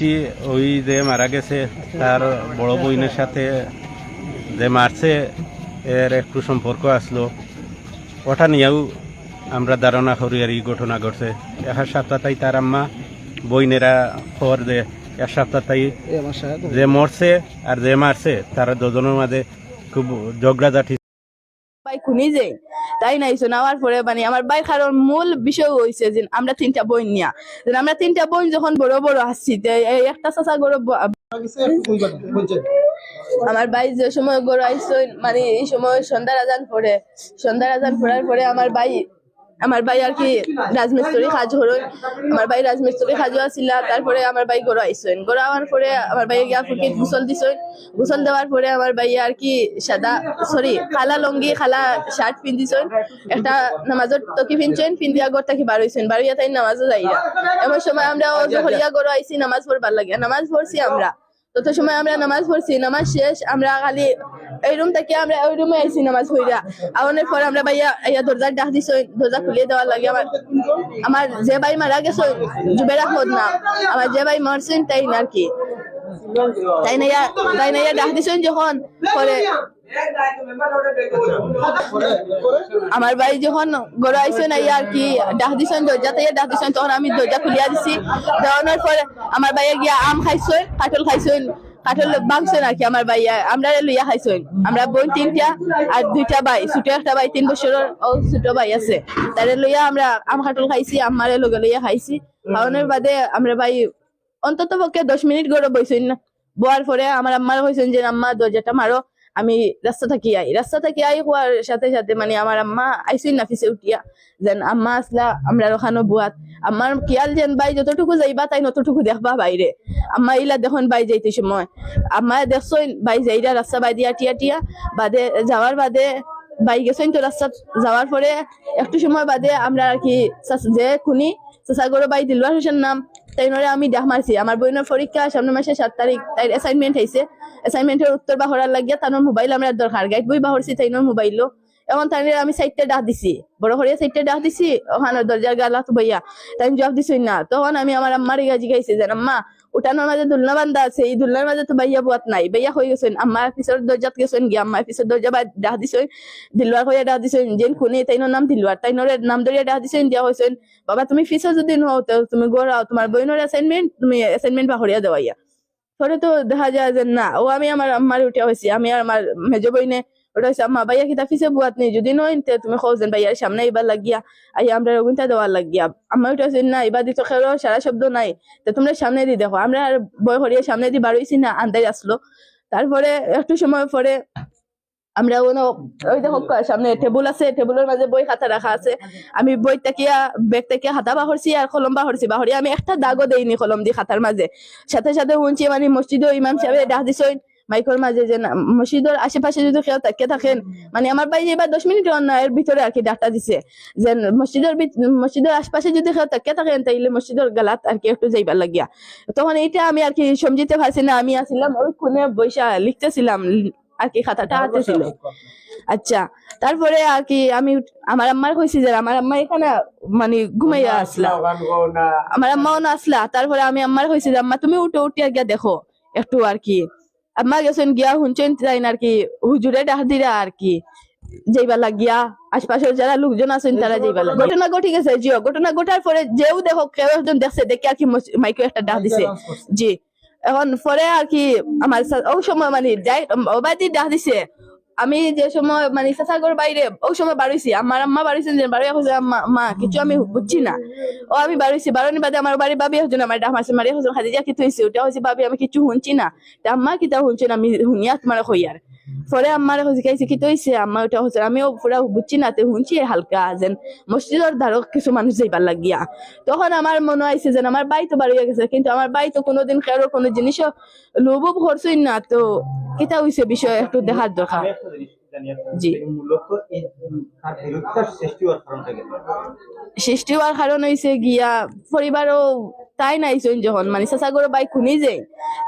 আইছি ওই যে মারা গেছে তার বড় বইনের সাথে যে মারছে এর একটু সম্পর্ক আসলো। ওটা নিয়েও আমরা ধারণা করি আর এই ঘটনা ঘটছে। এক সপ্তাহটাই তার আম্মা বইনেরা খবর দে এক সপ্তাহটাই যে মরছে আর যে মারছে তারা দুজনের মাঝে খুব ঝগড়াঝাটি বাই খুনি যে। তাই নাই শোনাওয়ার পরে মানে আমার বাই কারণ মূল বিষয় হয়েছে যে আমরা তিনটা বই নিয়া। যে আমরা তিনটা বই যখন বড় বড় আসছি একটা চাচা গড় আমার বাই যে সময় গড় আইস মানে এই সময় সন্ধ্যার আজান পড়ে, সন্ধ্যার আজান পড়ার পরে আমার ভাই আমার ভাই আর কি রাজমিস্ত্রি কাজ হলো। আমার ভাই রাজমিস্ত্রি কাজও আসিলা তারপরে আমার ভাই গরু আইসেন গরু আওয়ার পরে আমার ভাই গিয়া ফুটকিত গুসল দিছেন গুসল দেওয়ার পরে আমার ভাই আর কি সাদা সরি খালা লঙ্গি খালা শার্ট পিন্ধিছেন একটা নামাজের টকি পিনছেন পিন্ধিয়া ঘর থেকে বার হইছেন বার হইয়া তাই নামাজও যাইরা। এমন সময় আমরা ও হরিয়া গরু আইছি নামাজ পড়বার লাগে নামাজ পড়ছি আমরা। তত সময় আমরা নামাজ পড়ছি, নামাজ শেষ, আমরা খালি এই রুম থেকে আমরা ওই রুমে আইছি নামাজ পড়িয়া। আওয়ানের পর আমরা ভাইয়া ইয়া দরজার ডাক দিছ দরজা খুলিয়ে দেওয়ার লাগে আমার আমার যে ভাই মারা গেছে জুবের আহমদ না। আমার যে ভাই মারছেন, তাই না আর কি? তাই না তাই নাইয়া ডাক দিছেন যখন পরে আমার ভাই যখন গড় আইসে না আর কি ডাক দিছেন, দরজা থেকে ডাক দিছেন, তখন আমি দরজা খুলিয়া দিছি। দেওয়ানোর পরে আমার ভাইয়া গিয়া আম খাইছেন, কাঠল খাইছেন, কাঠল বাংছেন আর কি আমার ভাইয়া। আমরা লইয়া খাইছেন। আমরা বোন তিনটা আর দুইটা ভাই, ছোট একটা ভাই তিন বছরের ও ছোট ভাই আছে। তারে লইয়া আমরা আম, কাঠল খাইছি আমারে লগে লইয়া খাইছি। খাওয়ানোর বাদে আমরা ভাই অন্তত পক্ষে দশ মিনিট গড়ে বইছেন না। বোয়ার পরে আমার আম্মার কইছেন যে, আম্মা, দরজাটা মারো। আমি রাস্তা থাকি আই, রাস্তা থাকি আই হওয়ার সাথে সাথে মানে আমার আম্মা আইসুই নাফিসে উঠিয়া। যেন আম্মা আসলা আমরা ওখানো বুয়াত আমার কিয়াল যেন বাই যতটুকু যাইবা, তাই নতটুকু দেখবা বাইরে আম্মা ইলা দেখুন বাই যাইতে সময় আম্মা দেখছই বাই যাইরা রাস্তা বাই দিয়া, টিয়া টিয়া। বাদে যাওয়ার বাদে বাই গেছেন তো রাস্তা যাওয়ার পরে একটু সময় বাদে আমরা আর কি যে খুনি চাচাগর বাই দিলওয়ার হোসেন নাম তাই আমি দেখ মারছি আমার বোনের পরীক্ষা সামনে মাসে সাত তারিখ তাই অ্যাসাইনমেন্ট হয়েছে অ্যাসাইনমেন্টের উত্তর বাহরার লাগিয়া তার মোবাইল আমরা দরকার। গাইড বই বাহরছি তাই মোবাইলও এখন তাই আমি সাইডটা ডাক দিছি। বড় হরিয়া সাইডটা ডাক দিছি, ওখানে দরজার গালা তো বইয়া তাই জবাব দিছি না। তখন আমি আমার আম্মার গাজি গাইছি যে, আম্মা, উঠানোর মাঝে দুলনা বান্ধা আছে, এই দুলনার মাঝে তো বাইয়া বুয়াত নাই। বাইয়া হয়ে গেছেন। আম্মা পিছর দরজাত গেছেন গিয়া আম্মা পিছর দরজা বা ডাক দিছেন দিলওয়ার হইয়া ডাক দিছেন যেন খুনি তাইনোর নাম দিলওয়ার। তাইনোর নাম ধরিয়া ডাক দিছেন দিয়া হয়েছেন বাবা, তুমি ফিসা যদি তো তুমি গড়াও, তোমার বইনোর অ্যাসাইনমেন্ট তুমি অ্যাসাইনমেন্ট বাহরিয়া দেওয়াইয়া। পরে তো দেখা যায় যে না, ও আমি আমার আম্মার উঠে হয়েছি আমি আর আমার মেজ বইনে ওটা হয়েছে আম্মা ভাইয়া কিতা ফিসে বুয়াত নেই, যদি নয় তুমি খোঁজেন ভাইয়ার সামনে এবার লাগিয়া আই আমরা রগুনটা দেওয়ার লাগিয়া। আম্মা উঠে হয়েছে না এবার দিত খেলো, সারা শব্দ নাই, তো তোমরা সামনে দি দেখো, আমরা আর বই হরিয়া সামনে দি বাড়ইছি না আন্দাই আসলো। তারপরে একটু সময় পরে আমরা কোনো, ওই দেখো, সামনে টেবুল আছে টেবুলের মাঝে বই খাতা রাখা আছে। আমি বই তাকিয়া ব্যাগ থেকে হাতা বাহরছি আর কলম বাহরছি বাহরি আমি একটা দাগও দেইনি কলম দি খাতার মাঝে সাথে সাথে শুনছি মানে মসজিদও ইমাম সাহেব ডাক দিছেন মাইকর মাঝে যে মসজিদের আশেপাশে যদি কেউ তাকিয়ে থাকেন মানে আমার ভাই এবার দশ মিনিট এর ভিতরে আর কি ডাকটা দিছে। যে মসজিদের মসজিদের আশপাশে যদি কেউ তাকিয়ে থাকেন, তাইলে মসজিদের গালাত আর কি একটু যাইবার লাগিয়া। তখন এইটা আমি আর কি সমঝিতে পারছি না, আমি আসিলাম ওই কোনে বৈশা লিখতেছিলাম আর কি খাতাটা হাতে ছিল আচ্ছা তারপরে আর কি আমি আমার আম্মার কইছি যে আমার আম্মা এখানে মানে ঘুমাইয়া আসলা। আমার আম্মাও না আসলা। তারপরে আমি আম্মার কইছি যে আম্মা তুমি উঠে উঠিয়া গিয়া দেখো একটু আর কি। আম্মা গেছেন গিয়া শুনছেন তাই আর কি হুজুরে ডাক দিরা আর কি। যাইবা লাগিয়া আশপাশের যারা লোকজন আছেন তারা যাইবা লাগিয়া ঘটনা ঘটি গেছে জিও। ঘটনা ঘটার পরে যেও দেখো কেউ একজন দেখছে দেখে আর কি মাইকে একটা ডাক দিছে। জি। এখন পরে আর কি আমার ও সময় মানে যাই বাড়িতে ডাক দিছে, আমি যে সময় মানে সাসাগর বাইরে ওই সময় বাড়িছি। আমার আম্মা বাড়িছেন যে বাড়ি হচ্ছে মা, কিছু আমি বুঝছি না। ও আমি বাড়িছি বাড়ি বাদে আমার বাড়ি বাবি হচ্ছে আমার ডাক মাসে মারি হচ্ছে খাদিজা কি হয়েছে ওটা হচ্ছে বাবি আমি কিছু শুনছি না। আম্মা কিতা শুনছি না, আমি শুনিয়া তোমার হইয়ার পরে আম্মার শিখাইছে কি হয়েছে আম্মা ওটা হচ্ছে আমিও পুরা বুঝছি না তে শুনছি হালকা যেন মসজিদের ধারক কিছু মানুষ যাইবার লাগিয়া। তখন আমার মনে হয়েছে যেন আমার বাই তো বাড়ি গেছে কিন্তু আমার বাই তো কোনোদিন কারও কোনো জিনিসও লোভ করছই না তো কিতা হয়েছে বিষয় একটু দেখার দরকার। সৃষ্টি হওয়ার সৃষ্টি কারণ হয়েছে গিয়া পরিবারও তাই নাইছেন যখন মানে চাচাগর বাই খুনি যে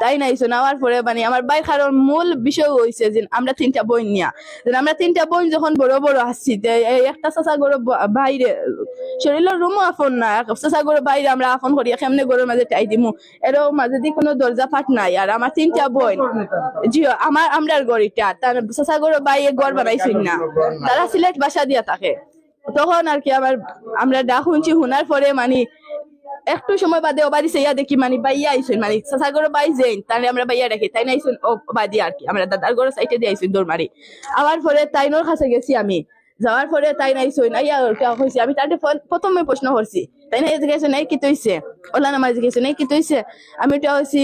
তাই নাইছেন আওয়ার পরে মানে আমার বাই কারণ মূল বিষয় হয়েছে যে আমরা তিনটা বোন নিয়া। আমরা তিনটা বোন যখন বড় বড় আসছি একটা চাচাগর বাইরে, শরীরের রুমও আফন না চাচা গরু বাইরে আমরা আফন করি কেমনে গরুর মাঝে টাই দিমু? এরও মাঝে দিয়ে কোনো দরজা ফাট নাই, আর আমার তিনটা বোন, জি, আমার, আমরার গড়িটা তার চাচা গরু বাইরে গড় বানাইছেন না। তারা সিলেট বাসা দিয়া থাকে। তখন আর কি আমার, আমরা ডাক শুনছি, শুনার পরে মানে একটু সময় বাদে ওবাদি সেইয়া দেখি মানে বাইয়া আইসুন মানে চাচা গরু বাই যেন তাহলে আমরা বাইয়া রাখি। তাই না আইসুন? ও বাদি আর কি, আমরা দাদার গরু সাইটে দিয়ে আইসুন দৌড় মারি আবার পরে তাইনোর কাছে গেছি আমি। যাওয়ার পরে তাই নাইছুন আইয়া হয়েছে আমি তাদের প্রথমে প্রশ্ন করছি। তাই না জিজ্ঞাসা নাই কি তৈছে? ওলা নামাজ জিজ্ঞাসা নাই কি তৈছে? আমি ওটা হয়েছি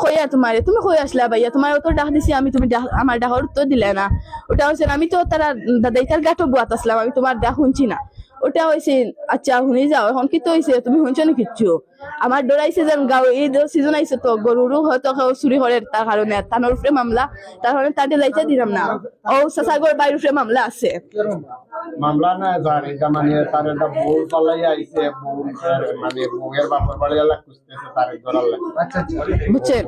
কইয়া তোমারে, তুমি কই আসলা ভাইয়া? তোমার অত ডাক দিছি, আমি তুমি আমার ডাকর উত্তর দিলে না। ওটা হয়েছে আমি তো তারা দাদাই তার গাটো বুয়াত আসলাম, আমি তোমার ডাক শুনছি না। ওটা হয়েছে আচ্ছা শুনি যাও এখন কি তো হয়েছে তুমি শুনছো না কিচ্ছু? আমার ডরাইছে যেন গাঁও এই সিজন আইছে তো গরুরও হয়তো চুরি করে তার কারণে তানোর উপরে মামলা তার কারণে তাদের যাইতে দিলাম না ও সাসাগর বাইরের উপরে মামলা আছে। মামলা না যার এটা মানে তার একটা বউ পালাই আইছে বউ মানে বউয়ের বাপের বাড়ি এলাকা খুঁজতেছে তার ধরার লাগে। আচ্ছা বুঝছেন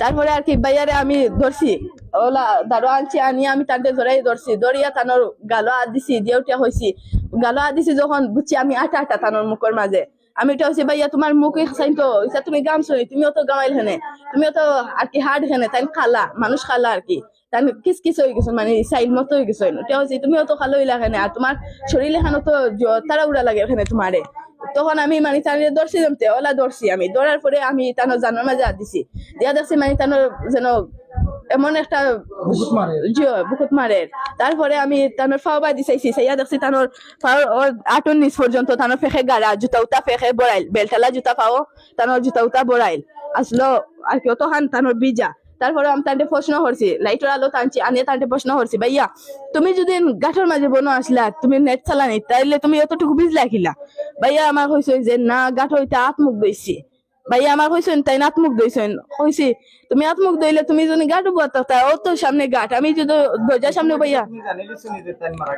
তারপরে আর কি বাইয়ারে আমি ধরছি আনছি আনি আমি তাদের ধরাই ধরছি। ধরিয়া তানোর গালো হাত দিছি হয়েছি গালো যখন বুঝছি আমি আটা আটা তানোর মুখের মাঝে আমি এটা ভাইয়া তোমার মুখ তো তুমি গাম শুনি গামাইল হেনে। আর কি হেনে তাই খালা মানুষ খালা আর কি। তাই কিস কিস হয়ে গেছো মানে সাইল মতো হয়ে গেছো এটা খালো ইলা হেনে আর তোমার শরীরে হেন তো তারা উড়া লাগে এখানে তোমারে তখন আমি মানে তানে দর্শি জমতে ওলা দর্শি আমি। দৌড়ার পরে আমি তানো জানার মাঝে হাত দিছি দিয়া দেখছি মানে তানো যেন এমন একটা বুকুত মারে। তারপরে আমি তানোর ফাও বাই দিছাইছি সাইয়া দেখছি তানোর ফাও ওর আটন নিচ পর্যন্ত তানোর ফেখে গাড়া জুতা উতা ফেখে বড়াইল বেলটালা জুতা পাও তানোর জুতা উতা বড়াইল। আসলো আর কি অত হান তানোর বিজা। তারপরে আমি তান্তে প্রশ্ন করছি লাইটের আলো টানছি আনিয়ে তান্তে প্রশ্ন করছি ভাইয়া তুমি যদি গাঠর মাঝে বনো আসলা তুমি নেট চালানি তাইলে তুমি অতটুকু বিজলা খিলা ভাইয়া আমার কইছে যে না গাঠর হইতে আত্মুখ দইছি ভাইয়া আমার কইছেন তাই না আত্মুখ দইছেন কইছি তুমি আত্মুখ দইলে তুমি যদি গাঠ বুয়াতা তা ও তো সামনে গাঠ আমি যদি দরজার সামনে ভাইয়া তাই মারা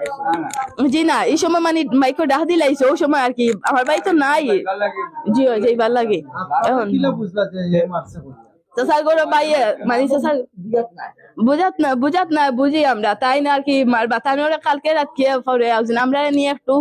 জি না এই সময় মানে মাইকো ডাহ দিলাইছে ওই সময় আর কি। আমার বাড়ি তো নাই। জি ভালো লাগে। এখন মারছে বলে? চাষার বাইয়ে মানে চাষার বুঝাত না বুঝাত না বুঝি আমরা। তাই না আর কি মারবা তাই না কালকে রাত কে পরে আমরা নিয়ে একটু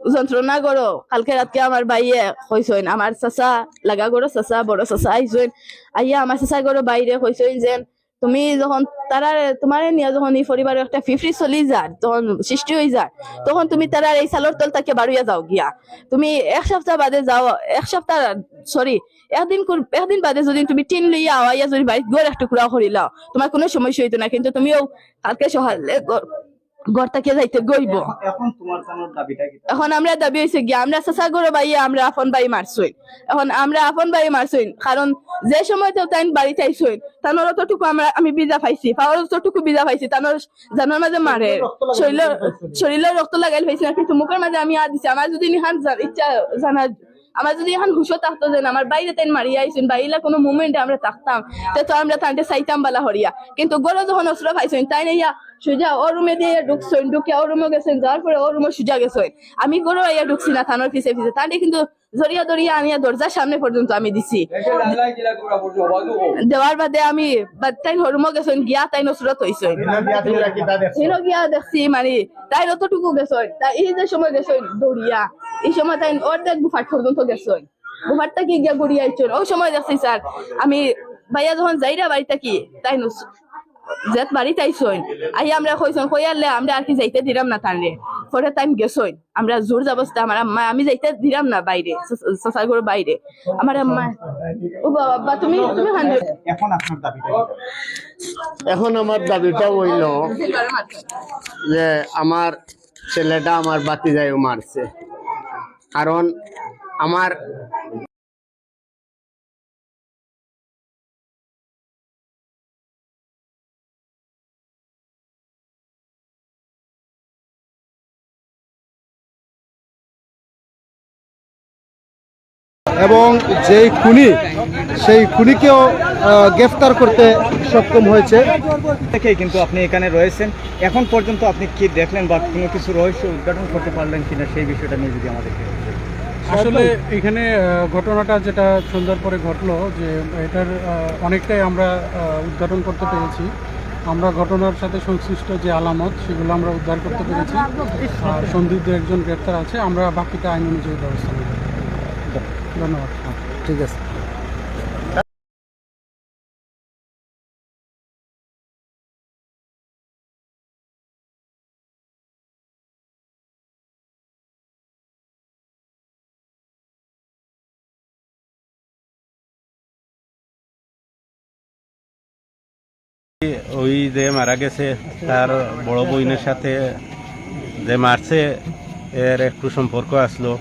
যন্ত্রণা করো কালকে রাতকে আমার বাইয়ে কইসইন আমার চাচা, লাগা গরো চাচা, বড় চাচা আইসইন আইয়া আমার চাচা গরো বাইরে কইসইন যেন, তুমি যখন তারা তোমার নিয়ে যখন এই পরিবারের একটা ফিফরি চলি যায় তখন সৃষ্টি হয়ে যায় তখন তুমি তারা এই সালোর তল তাকে বাড়িয়ে যাও গিয়া। তুমি এক সপ্তাহ বাদে যাও, এক সপ্তাহ সরি একদিন একদিন বাদে যদি তুমি টিন লইয়া আওয়াইয়া যদি বাড়িত গড় এক টুকরা করিলাও তোমার কোনো সমস্যা হইতো না, কিন্তু তুমিও কালকে সকালে গড় তাকে যাইতে গইব। এখন তোমার তানোর দাবিটা কি? এখন আমরা দাবি হয়েছে গিয়া আমরা চাচা গরু বাই আমরা আপন বাই মারছই। এখন আমরা আপন বাই মারছই কারণ যে সময় তো তাই বাড়িতে আইসই তানোর অতটুকু আমরা আমি বিজা পাইছি পাওয়ার অতটুকু বিজা পাইছি তানোর জানার মাঝে মারে। শরীর শরীরের রক্ত লাগাইল পাইছি না কিন্তু মুখের মাঝে আমি আর দিছি। আমার যদি নিহান ইচ্ছা জানা আমার যদি এখন হুশো থাকতো যে না, আমার বাইরে তাই মারিয়া আইসুন বাইরে কোনো মুভমেন্টে আমরা থাকতাম তে তো আমরা তান্তে চাইতাম বালা হরিয়া। কিন্তু গরো যখন অস্ত্র পাইছেন তাই নাইয়া সুজা ও রুমে দিয়ে ঢুকছেন ঢুকে ও রুমে গেছেন যাওয়ার পরে ও রুমে সুজা গেছেন। আমি গরো আইয়া ঢুকছি না থানোর পিছে পিছে। তান্তে কিন্তু জড়িয়া দড়িয়া আনিয়া দরজার সামনে পর্যন্ত আমি দিছি। দেওয়ার বাদে আমি তাই হরুমো গেছেন গিয়া তাই নসরত হিরো গিয়া দেখছি মানে তাই অতটুকু গেছই তাই এই যে সময় গেছই দৌড়িয়া এই সময় তাই অর্ধেক গুফাট পর্যন্ত গেছই গুফাটটা কি গিয়া গড়িয়া আইছন। ওই সময় দেখছি স্যার আমি ভাইয়া যখন যাইরা বাড়িটা কি তাই জেত বাড়িতে আইছই আহি আমরা কইছন কইয়ালে আমরা আর কি যাইতে দিলাম না তানরে। পরে টাইম গেছই আমরা জোর যাবস্তা আমার আম্মা আমি যাইতে দিলাম না বাইরে সসার ঘর বাইরে। আমার আম্মা ও বাবা তুমি তুমি হান এখন আপনার দাবিটা এখন আমার দাবিটা হইল যে আমার ছেলেটা আমার বাতি যায় মারছে। কারণ আমার এবং যেই খুনি সেই খুনিকেও গ্রেফতার করতে সক্ষম হয়েছে। থেকেই কিন্তু আপনি এখানে রয়েছেন। এখন পর্যন্ত আপনি কি দেখলেন বা কোনো কিছু রহস্য উদ্ঘাটন করতে পারলেন কিনা সেই বিষয়টা নিয়ে যদি আমাদেরকে আসলে এখানে ঘটনাটা যেটা সন্ধ্যার পরে ঘটলো যে এটার অনেকটাই আমরা উদ্ঘাটন করতে পেরেছি। আমরা ঘটনার সাথে সংশ্লিষ্ট যে আলামত সেগুলো আমরা উদ্ধার করতে পেরেছি। আর সন্দিগ্ধ একজন গ্রেপ্তার আছে আমরা বাকিটা আইন অনুযায়ী ব্যবস্থা নেব। ধন্যবাদ। ঠিক আছে। ওই যে মারা গেছে, তার বড় বইনের সাথে যে মারছে, এর একটু সম্পর্ক আসলো।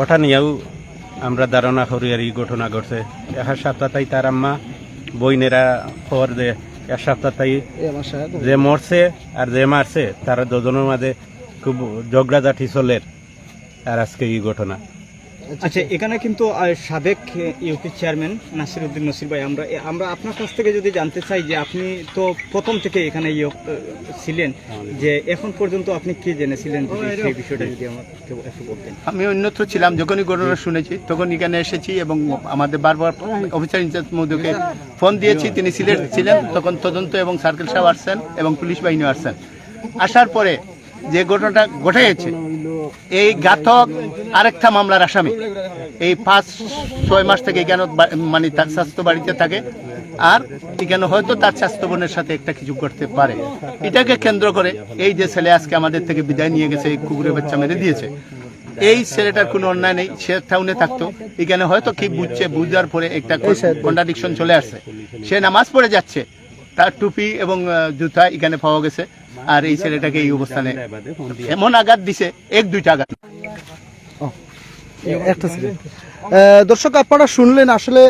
ওটা নিয়েও আমরা ধারণা করি আর এই ঘটনা ঘটছে। এক সপ্তাহটাই তার আম্মা বইনেরা খবর দে এক সপ্তাহটাই যে মরছে আর যে মারছে তারা দুজনের মাঝে খুব ঝগড়াঝাটি চলের আর আজকে এই ঘটনা। আচ্ছা এখানে কিন্তু সাবেক ইউপি চেয়ারম্যান নাসির উদ্দিন নসির ভাই আমরা আমরা আপনার কাছ থেকে যদি জানতে চাই যে আপনি তো প্রথম থেকে এখানে ইয়ে, ছিলেন যে এখন পর্যন্ত আপনি কি জেনেছিলেন সেই বিষয়টা যদি আমাকে একটু বলতেন? আমি অন্যত্র ছিলাম যখনই ঘটনা শুনেছি তখন এখানে এসেছি এবং আমাদের বারবার অফিসার ইনচার্জ মধ্যে ফোন দিয়েছি তিনি সিলেট ছিলেন তখন তদন্ত এবং সার্কেল সাহেব আসছেন এবং পুলিশ বাহিনী আসছেন। আসার পরে যে ঘটনাটা ঘটেছে এই ঘাতক আরেকটা মামলার আসামি। এই পাঁচ ছয় মাস থেকে বা- মানে তার স্বাস্থ্য বাড়িতে থাকে আর এখানে হয়তো তার স্বাস্থ্য বোনের সাথে একটা কিছু করতে পারে। এটাকে কেন্দ্র করে এই যে ছেলে আজকে আমাদের থেকে বিদায় নিয়ে গেছে এই কুকুরের বাচ্চা মেরে দিয়েছে। এই ছেলেটার কোনো অন্যায় নেই সে টাউনে থাকতো। এখানে হয়তো কি বুঝছে বুঝার পরে একটা কন্ট্রাডিকশন চলে আসছে। সে নামাজ পড়ে যাচ্ছে তার টুপি এবং জুতা এখানে পাওয়া গেছে আর এই ছেলেটাকে এই অবস্থানে এমন আঘাত দিছে এক দুইটা আঘাত। একটা সেকেন্ড দর্শক আপনারা শুনলেন আসলে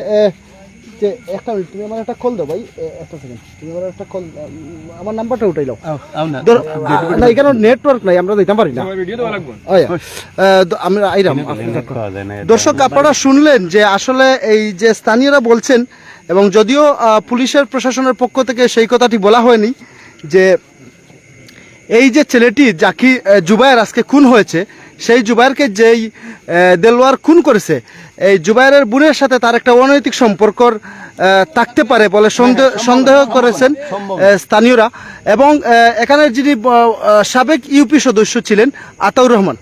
যে একটা মিনিট তুমি আমার একটা কল দাও ভাই। একটা সেকেন্ড তুমি আমার একটা কল আমার নাম্বারটা উঠাই দাও না। এখানে নেটওয়ার্ক নাই আমরা দিতে পারি না। আমরা আইরাম দর্শক আপনারা শুনলেন যে আসলে এই যে স্থানীয়রা বলছেন এবং যদিও পুলিশের প্রশাসনের পক্ষ থেকে সেই কথাটি বলা হয়নি যে এই যে ছেলেটি জাকি জুবায়ের আজকে খুন হয়েছে, সেই জুবায়েরকে যেই দেলোয়ার খুন করেছে, এই জুবায়ের বোনের সাথে তার একটা অনৈতিক সম্পর্কর থাকতে পারে বলে সন্দেহ সন্দেহ করেছেন স্থানীয়রা। এবং এখানে যিনি সাবেক ইউপি সদস্য ছিলেন আতাউর রহমান।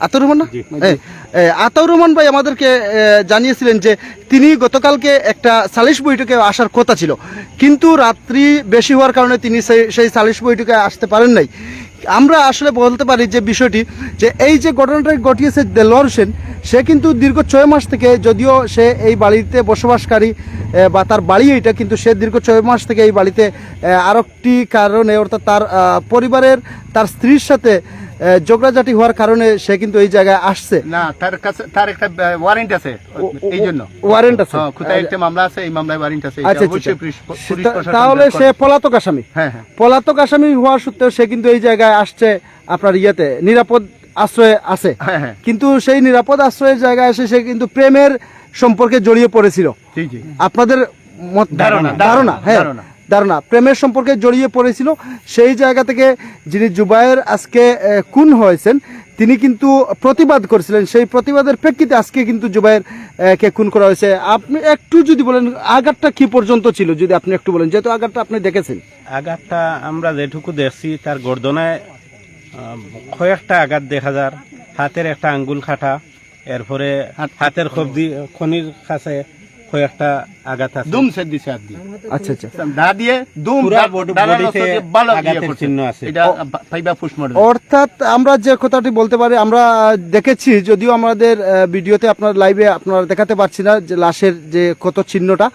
আতাউর রহমান না? হ্যাঁ, আতাউর রহমান ভাই আমাদেরকে জানিয়েছিলেন যে তিনি গতকালকে একটা সালিশ বৈঠকে আসার কথা ছিল। কিন্তু রাত্রি বেশি হওয়ার কারণে তিনি সেই- সেই সালিশ বৈঠকে আসতে পারেন নাই। আমরা আসলে বলতে পারি যে বিষয়টি, যে এই যে ঘটনাটা ঘটিয়েছে দেলোয়ার হোসেন, সে কিন্তু দীর্ঘ ছয় মাস থেকে যদিও সে এই বাড়িতে বসবাসকারী বা তার বাড়ি এটা কিন্তু সে দীর্ঘ ছয় মাস থেকে এই বাড়িতে আরেকটি কারণে অর্থাৎ তার পরিবারের তার স্ত্রীর সাথে এ, ঝগড়াঝাটি হওয়ার কারণে সে কিন্তু এই জায়গায় আসছে। না তার কাছে তার একটা ওয়ারেন্ট আছে। এই জন্য ওয়ারেন্ট আছে? হ্যাঁ, কোথায় একটা মামলা আছে এই মামলায় ওয়ারেন্ট আছে। আচ্ছা, আচ্ছা, আচ্ছা। তাহলে সে পলাতক আসামি। হ্যাঁ হ্যাঁ। পলাতক আসামি হওয়ার সত্ত্বেও সে কিন্তু এই জায়গায় আসছে আপনার ইয়েতে। নিরাপদ আশ্রয়ে আছে। হ্যাঁ, হ্যাঁ। কিন্তু সেই নিরাপদ আশ্রয়ের জায়গায় এসে সে কিন্তু প্রেমের সম্পর্কে জড়িয়ে পড়েছিল। আপনাদের মত ধারণা, ধারণা হ্যাঁ। ধারণা। প্রেমের সম্পর্কে জড়িয়ে পড়েছিল। সেই জায়গা থেকে যিনি জুবায়ের আজকে খুন হয়েছেন তিনি কিন্তু প্রতিবাদ করেছিলেন। সেই প্রতিবাদের প্রেক্ষিতে আজকে কিন্তু জুবায়ের কে খুন করা হয়েছে। আপনি একটু যদি বলেন আঘাতটা কি পর্যন্ত ছিল যদি আপনি একটু বলেন? যেহেতু আঘাতটা আপনি দেখেছেন। আঘাতটা আমরা যেটুকু দেখছি তার গর্দনায় কয়েকটা আঘাত দেখা যার হাতের একটা আঙ্গুল কাটা এরপরে হাতের খবদি খনির কাছে কয়েকটা আঘাত আছে। দুম সে দিছে হাত দিয়ে। আচ্ছা আচ্ছা। দা দিয়ে দুম পুরা দা- বডি- দাঁড়ানো বডিতে সঙ্গে বালা দিয়ে আঘাতের চিহ্ন আছে। এটা ফাইবা ফুস অর্থাৎ আমরা যে কথাটি বলতে পারি আমরা দেখেছি যদিও আমাদের ভিডিওতে আপনার লাইভে আপনারা দেখাতে পারছি না যে লাশের যে ক্ষত চিহ্নটা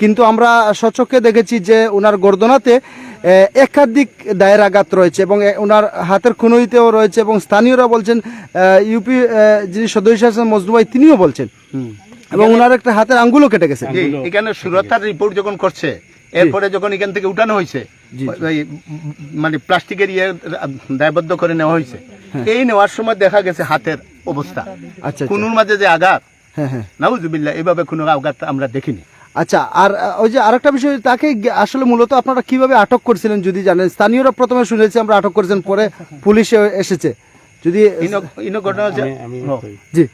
কিন্তু আমরা সচক্ষে দেখেছি যে ওনার গর্দনাতে একাধিক দায়ের আঘাত রয়েছে এবং ওনার হাতের খুনুইতেও রয়েছে এবং স্থানীয়রা বলছেন ইউপি যিনি সদস্য আছেন মজনু ভাই তিনিও বলছেন। এবং ওনার একটা হাতের আঙ্গুলও কেটে গেছে। এখানে সুরতার রিপোর্ট যখন করছে এরপরে যখন এখান থেকে উঠানো হয়েছে মানে প্লাস্টিকের ইয়ে দায়বদ্ধ করে নেওয়া হয়েছে এই নেওয়ার সময় দেখা গেছে হাতের অবস্থা। আচ্ছা কোনুর মাঝে যে আঘাত হ্যাঁ হ্যাঁ। নাউজুবিল্লাহ এইভাবে কোনো আঘাত আমরা দেখিনি। আচ্ছা আর ওই যে আরেকটা বিষয় তাকে আসলে মূলত আপনারা কীভাবে আটক করছিলেন যদি জানেন? স্থানীয়রা প্রথমে শুনেছি আমরা আটক করেছেন পরে পুলিশ এসেছে। যদি ইনো ইনো ঘটনা। জি।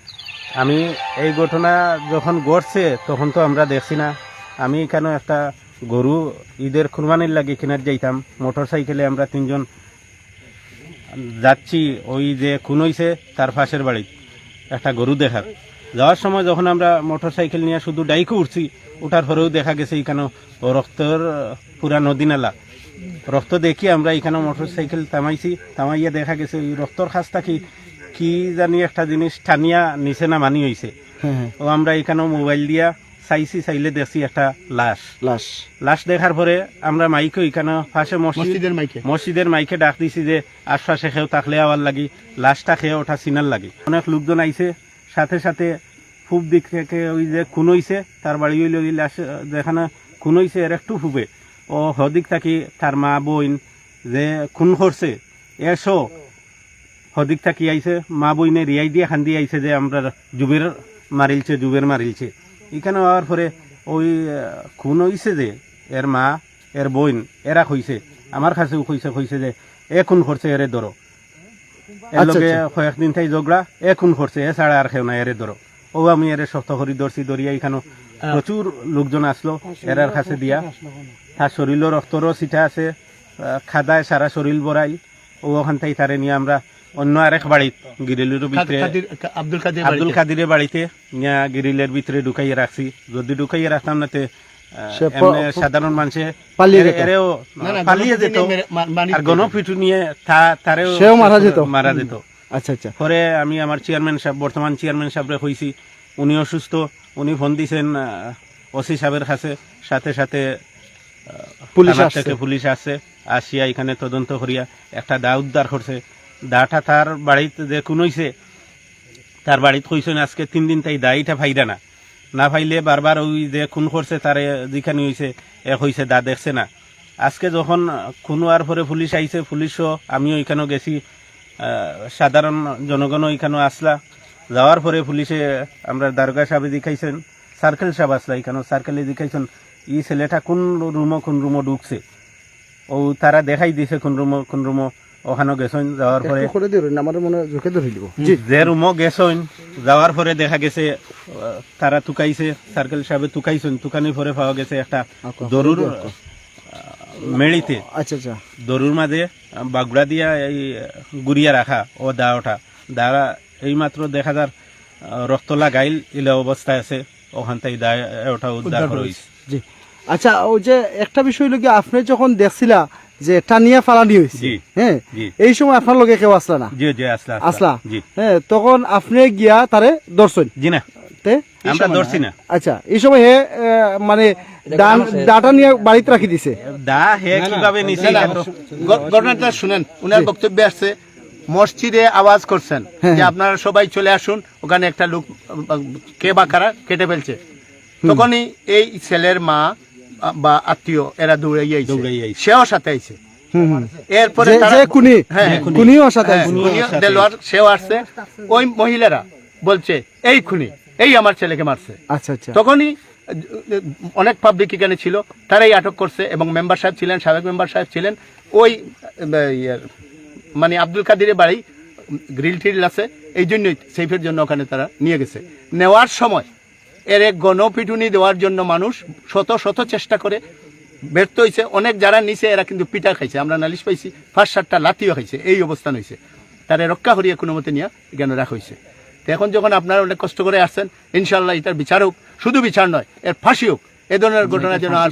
আমি এই ঘটনা যখন ঘটছে, তখন তো আমরা দেখছি না। আমি কেন একটা গরু ঈদের কুরবানির লাগে কিনার যাইতাম। মোটর সাইকেলে আমরা তিনজন যাচ্ছি, ওই যে খুন হইছে, তার পাশের বাড়ি একটা গরু দেখার। যাওয়ার সময় যখন আমরা মোটর সাইকেল নিয়ে শুধু ডাইকে উঠছি, উঠার পরেও দেখা গেছে এখানে রক্তর পুরা নদী নালা। রক্ত দেখি আমরা এখানে মোটর সাইকেল থামাইছি, থামাইয়া দেখা গেছে ওই রক্তর খাসটা কি কি জানি একটা জিনিস টানিয়া নিচে না মানি হইছে। হ্যাঁ হ্যাঁ। ও আমরা এখানে মোবাইল দিয়া চাইছি চাইলে দেখছি একটা লাশ। লাশ। লাশ দেখার পরে আমরা মাইকে এখানে মসজিদ মসজিদের মাইকে। মসজিদের মাইকে ডাক দিছি যে আশপাশে খেয়েও তাকলে আওয়ার লাগি লাশটা খেয়ে ওঠা সিনার লাগে। অনেক লোকজন আইছে। সাথে সাথে ফুব দিক থেকে ওই যে খুন হইছে তার বাড়ি হইলে ওই লাশ যেখানে খুন হইছে এর একটু ফুবে ও হদিক থাকি তার মা বোন যে খুন করছে এসো হদিক থাকি আইছে মা বইনে রিয়াই দিয়ে খান্দি আইছে যে আমরা জুবের মারিলছে জুবের মারিলছে। এখানে হওয়ার পরে ওই খুন হইছে যে এর মা এর বোন এরা কইছে আমার কাছেও কইছে কইছে যে এ খুন করছে এরে ধরো। এর আচ্ছা, লগে আচ্ছা। কয়েকদিন তাই ঝগড়া এ খুন করছে এ ছাড়া আর খেও না এরে ধরো। ও আমি এরে শক্ত করি ধরছি ধরিয়া এখানে প্রচুর লোকজন আসলো এরার কাছে দিয়া। তার শরীরও রক্তরও সিটা আছে খাদায় সারা শরীর বড়াই ও ওখান থেকে তারে নিয়ে আমরা অন্য আরেক বাড়িত গিরিলের ভিতরে আব্দুল কাদের আব্দুল। কাদিরের বাড়িতে গিরিলের ভিতরে ঢুকাইয়ে রাখছি। যদি ঢুকাইয়ে রাখতাম না সাধারণ মানুষে পালিয়ে যেত। এরেও না, না, পালিয়ে যেত। মেরে- মা- মারি আর গণপিটু নিয়ে তারেও সেও মারা যেত। মারা যেত। আচ্ছা আচ্ছা। পরে আমি আমার চেয়ারম্যান সাহেব বর্তমান চেয়ারম্যান সাহেবরে হইছি। উনি অসুস্থ উনি ফোন দিছেন ওসি সাহেবের কাছে। সাথে সাথে পুলিশ থেকে পুলিশ আসছে। আসিয়া এখানে তদন্ত করিয়া একটা দা উদ্ধার করছে। দাটা তার বাড়িতে যে কোন হইছে। তার বাড়িতে কইছেন আজকে তিন দিন তাই দাইটা ফাইরা না। না ফাইলে বারবার ওই যে খুন করছে, তারে যেখানে হইছে এক হইছে দা দেখছে না। আজকে যখন খুন পরে পুলিশ আইছে, পুলিশও আমিও এখানেও গেছি। সাধারণ জনগণও এখানেও আসলা। যাওয়ার পরে পুলিশে আমরা দারোগা সাহেব দেখাইছেন, সার্কেল সাহেব আসলা এখানেও। সার্কেলে দেখাইছেন, ই ছেলেটা কোন রুমো কোন রুমো ঢুকছে? ও তারা দেখাই দিছে কোন রুমো কোন রুমো। ওখানেও গেছেন যাওয়ার পরে করে দিও আমার মনে চোখে ধরে দিব যে রুমও গেছেন যাওয়ার পরে দেখা গেছে তারা তুকাইছে সার্কেল সাহেবে তুকাইছেন তুকানির পরে পাওয়া গেছে একটা দরুর মেড়িতে আচ্ছা আচ্ছা। দরুর মাঝে বাগুড়া দিয়া এই গুড়িয়া রাখা ও দা ওঠা দা এইমাত্র দেখা যার আহ, রক্ত লাগাইল ইলে অবস্থায় আছে ওখান থেকে দা ওটা উদ্ধার হয়েছে জি। আচ্ছা ওই যে একটা বিষয় হলো কি আপনি যখন দেখছিলা যে টানিয়া ফালানি হয়েছে হ্যাঁ এই সময় আপনার লগে কেউ আসলা না? আসলা আসলা। হ্যাঁ তখন আপনি গিয়া তারে দর্শন জি না। আমরা ধরছি না। আচ্ছা এই সময় হে মানে ডাটা নিয়ে বাড়িতে রাখি দিছে? দা হে কীভাবে নিছে? না, না, এটা তো- গ- ঘটনাটা শুনেন। উনার বক্তব্যে আসছে মসজিদে আওয়াজ করছেন। যে আপনারা সবাই চলে আসুন ওখানে একটা লোক কে বা কারা কেটে ফেলছে। তখনই এই ছেলের মা বা আত্মীয় এরা দৌড়াই দৌড়াই আইছে। সেও সাথে আইছে। এরপরে সেও আসছে। ওই মহিলারা বলছে এই খুনি এই আমার ছেলেকে মারছে। আচ্ছা আচ্ছা। তখনই অনেক পাবলিক এখানে ছিল তারাই আটক করছে এবং মেম্বার সাহেব ছিলেন সাবেক মেম্বার সাহেব ছিলেন। ওই ইয়ের, মানে আব্দুল কাদিরের বাড়ি গ্রিল টিল আছে এই জন্যই সেফের জন্য ওখানে তারা নিয়ে গেছে। নেওয়ার সময় এর এক গণপিটুনি দেওয়ার জন্য মানুষ শত শত চেষ্টা করে। ব্যর্থ হয়েছে অনেক যারা নিছে, এরা কিন্তু পিটা খাইছে। আমরা নালিশ পাইছি ফার্স্ট সারটা লাতিও খাইছে। এই অবস্থান হয়েছে তারা রক্ষা করিয়া কোনো মতে নিয়ে এখানে রাখা হয়েছে তো এখন যখন আপনারা অনেক কষ্ট করে আসছেন ইনশাল্লাহ এটার বিচার হোক। শুধু বিচার নয়, এর ফাঁসি হোক। এ ধরনের ঘটনা যেন আর